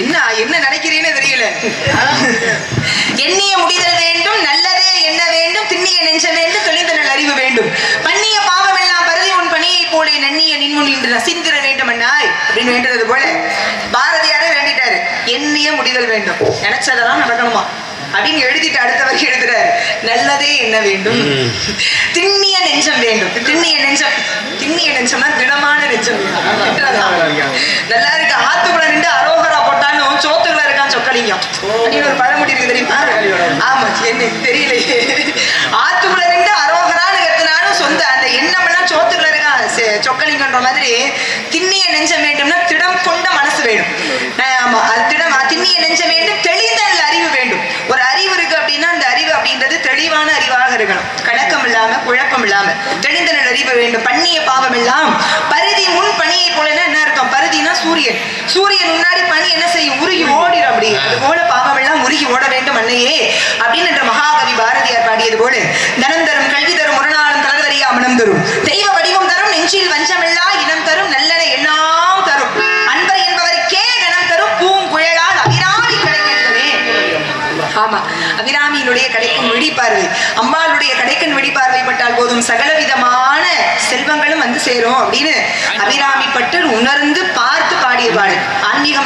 என்ன என்ன நினைக்கிறீன்னு தெரியல. எண்ணிய முடிதல் வேண்டும் நல்லதே எண்ண வேண்டும் திண்ணிய நெஞ்ச வேண்டும் தெளிந்த நல் அறிவு வேண்டும். பண்ணிய பாவம் எல்லாம் பருதி உன் பணியை போலே நன்னிய நின்முன் இன்று நசிந்திர வேண்டும் அண்ணாய் அப்படின்னு வேண்டுறது போல பாரதியாரே வேண்டிட்டாரு. எண்ணிய முடிதல் வேண்டும். நினைச்சதெல்லாம் நடக்கணுமா? அப்படின்னு எழுதிட்டு அடுத்த வரைக்கும் எழுதுறாரு. நல்லதே என்ன வேண்டும். திண்ணிய நெஞ்சம் வேண்டும். திண்ணிய நெஞ்சம். திண்ணிய நெஞ்சம்னா திடமான நெஞ்சம்? நல்லா இருக்கு ஆத்துக்குள்ள நின்று அரோகரா போட்டாலும் சோத்துக்குள்ள இருக்கான் சொக்கலிங்கம் அப்படின்னு ஒரு பழமொழி இருக்கு தெரியுமா? ஆமா என்ன தெரியலையே. ஆத்துக்குள்ள நின்று அரோகரான்னு கத்துனாலும் சொந்த அந்த எண்ணம் எல்லாம் சோத்துக்குள்ள இருக்கா? சொக்கலிங்கன்ற மாதிரி திண்ணிய நெஞ்சம் வேண்டும்னா திடம் கொண்ட மனசு வேணும். ஆமா அது திடம் திண்ணிய நெஞ்சம் வேண்டும் தெளிந்த அறிவு வேண்டும். ஒரு அறிவு இருக்கு அப்படின்னா அந்த அறிவு அப்படின்றது தெளிவான அறிவாக இருக்கணும். கலக்கம் இல்லாம குழப்பம் இல்லாம தெளிந்த அறிவு வேண்டும். பண்ணிய பாவம் எல்லாம் பரிதி முன் முன்னாடி பனி என்ன செய்யும்? உருகி ஓடிடும் அப்படி. அது போல பாவம் எல்லாம் உருகி ஓட வேண்டும் அன்னையே அப்படின்னு என்ற மகாகவி பாரதியார் பாடியது போல தனம் தரும் கல்வி தரும் முரணாளம் தளர்வறியா மனம் தரும். தெய்வ வடிவம் தரும் நெஞ்சில் வஞ்சமில்லா இனம் தரும் நல்லன எல்லாம் தரும். அன்பர் என்பவருக்கே கணம் தரும் பூங்குழலால் அபிராமி கிடைக்கின்றனே ஆமா அபிராமியினுடைய கிடைக்கும் விழிப்பார்வை அம்பாளுடைய கடைக்கன் விழிப்பார்வை பட்டால் போதும் சகலவிதமான செல்வங்களும் வந்து சேரும் அப்படின்னு அபிராமி பட்டர் உணர்ந்து பார்த்து பாடிய பாடல். amiga.